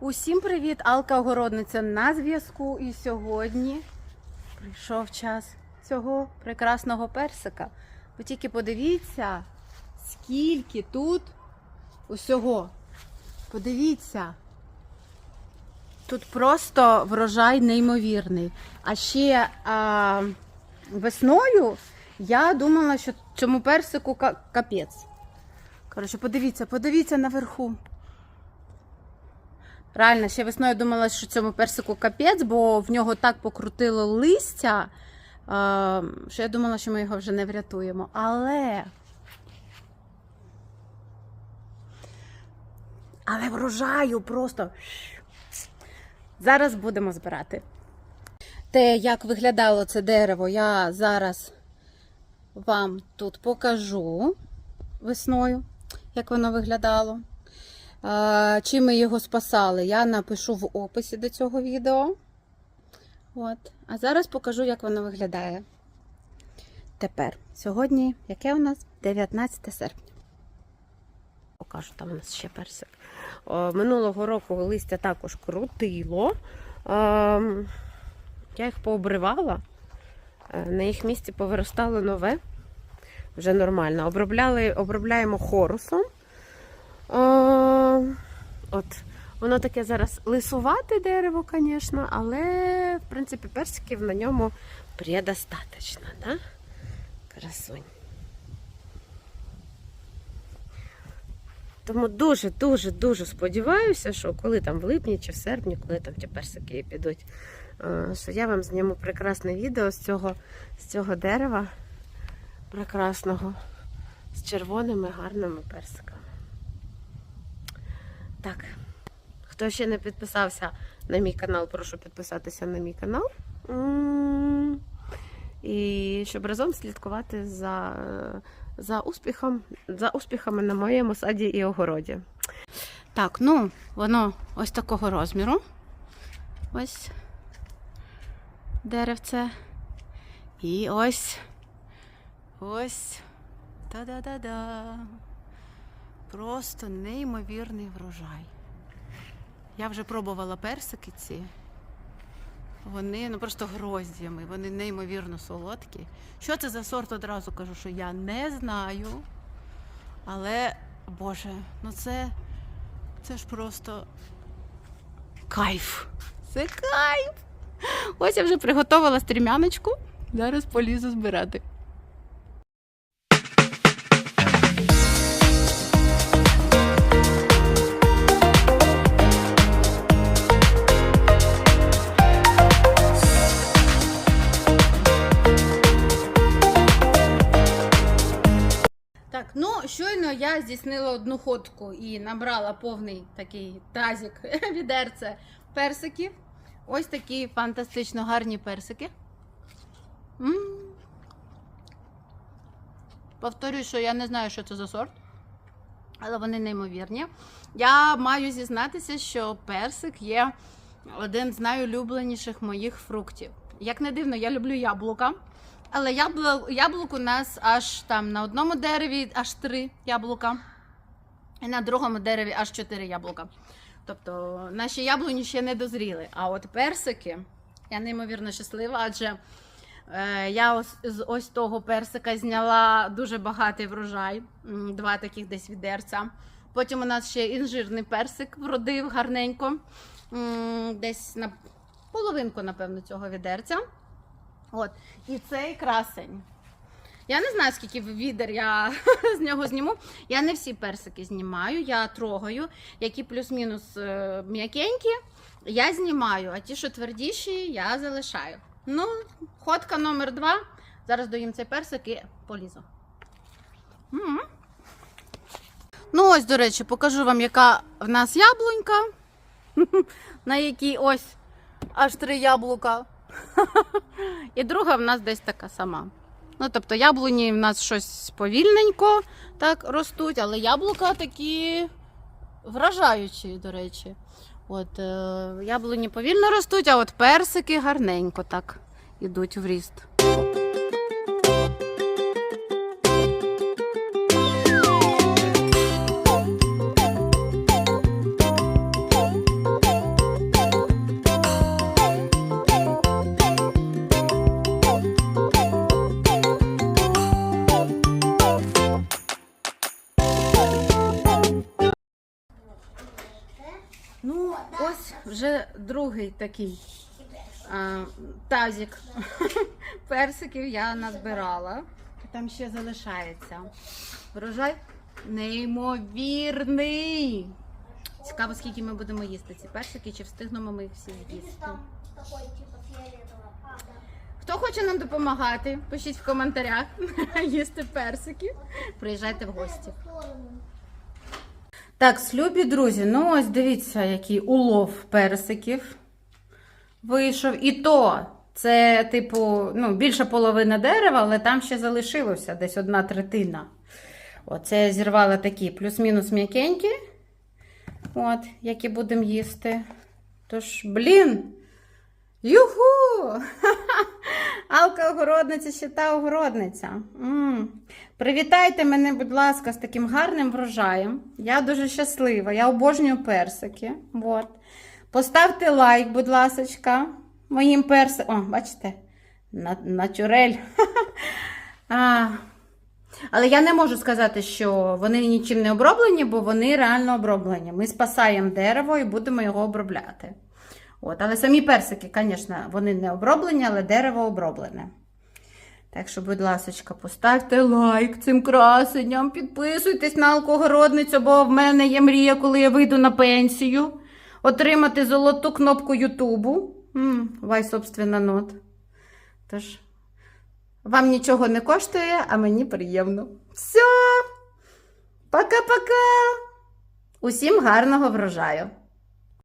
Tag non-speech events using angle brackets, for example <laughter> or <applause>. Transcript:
Усім привіт! Алка Огородниця на зв'язку. І сьогодні прийшов час цього прекрасного персика. Ви тільки подивіться, скільки тут усього. Подивіться. Тут просто врожай неймовірний. А ще а, весною я думала, що цьому персику капець. Коротше, подивіться, подивіться наверху. Реально, ще весною думала, що цьому персику капець, бо в нього так покрутило листя, що я думала, що ми його вже не врятуємо. Але. Але врожаю просто. Зараз будемо збирати. Те, як виглядало це дерево, я зараз вам тут покажу весною, як воно виглядало. Чим ми його спасали, я напишу в описі до цього відео. От. А зараз покажу, як воно виглядає. Тепер, сьогодні, яке у нас? 19 серпня. Покажу, там у нас ще персик. Минулого року листя також крутило. Я їх пообривала. Е, На їх місці повиростало нове. Вже нормально. Обробляли, обробляємо хорусом. От, воно таке зараз лисувате дерево, звісно, але, в принципі, персиків на ньому предостаточно, да? Красунь. Тому дуже-дуже-дуже сподіваюся, що коли там в липні чи в серпні, коли там ті персики підуть, е, що я вам зніму прекрасне відео з цього, з цього дерева прекрасного, з червоними гарними персиками. Так, хто ще не підписався на мій канал, прошу підписатися на мій канал. І щоб разом слідкувати за, за, успіхом, за успіхами на моєму саді і огороді. Так, ну, воно ось такого розміру. Ось деревце. І ось. Ось. Та-да-да-да. Просто неймовірний врожай. Я вже пробувала персики ці. Вони ну просто гроздями, вони неймовірно солодкі. Що це за сорт одразу кажу, що я не знаю. Але, Боже, ну це, це ж просто кайф. Це кайф. Ось я вже приготувала стрімяночку. Зараз полізу збирати. Ну щойно я здійснила одну ходку і набрала повний такий тазик <laughs> відерце персиків. Ось такі фантастично гарні персики. м Повторюю, що я не знаю, що це за сорт, але вони неймовірні. Я маю зізнатися, що персик є один з найулюбленіших моїх фруктів. Як не дивно, я люблю яблука. Але яблу, яблук у нас аж там на одному дереві аж три яблука, і на другому дереві аж чотири яблука. Тобто наші яблуні ще не дозріли. А от персики, я неймовірно щаслива, адже е, я ось, з ось того персика зняла дуже багатий врожай, два таких десь відерця. Потім у нас ще інжирний персик вродив гарненько, десь на половинку, напевно, цього відерця. От. І цей красень. Я не знаю, скільки відер я <laughs> з нього зніму. Я не всі персики знімаю, я трогаю, які плюс-мінус е, м'якенькі, я знімаю, а ті, що твердіші, я залишаю. Ну, ходка номер два. Зараз доїм цей персик і полізу. М. Ну, ось, до речі, покажу вам, яка в нас яблунька, <laughs> на якій ось аж три яблука. І друга в нас десь така сама. Ну, тобто яблуні в нас щось повільненько так ростуть, але яблука такі вражаючі, до речі. От, е, яблуні повільно ростуть, а от персики гарненько так ідуть в ріст. Вже другий такий а, тазик <laughs> персиків я назбирала. Там ще залишається. Врожай неймовірний. Цікаво, скільки ми будемо їсти ці персики, чи встигнемо ми їх всі з'їсти. Хто хоче нам допомагати, пишіть в коментарях <laughs> їсти персики. Приїжджайте в гості. Так, слюбі друзі, ну ось дивіться, який улов персиків вийшов. І то це, типу, ну, більше половина дерева, але там ще залишилося десь одна третина. Оце я зірвала такі плюс-мінус м'якенькі, от, які будемо їсти. Тож, блін, юху! <laughs> Алка огородниця ще та огородниця. м Привітайте мене, будь ласка, з таким гарним врожаєм. Я дуже щаслива. Я обожнюю персики. От. Поставте лайк, будь ласка, моїм персикам. О, бачите? На- Натюрель. <laughs> а, але я не можу сказати, що вони нічим не оброблені, бо вони реально оброблені. Ми спасаємо дерево і будемо його обробляти. От, але самі персики, звісно, вони не оброблені, але дерево оброблене. Так що, будь ласка, поставте лайк цим красенням, підписуйтесь на алкогородницю, бо в мене є мрія, коли я вийду на пенсію, отримати золоту кнопку Ютубу. Вай, собственно, нот. Тож, вам нічого не коштує, а мені приємно. Все! Пока-пока! Усім гарного врожаю!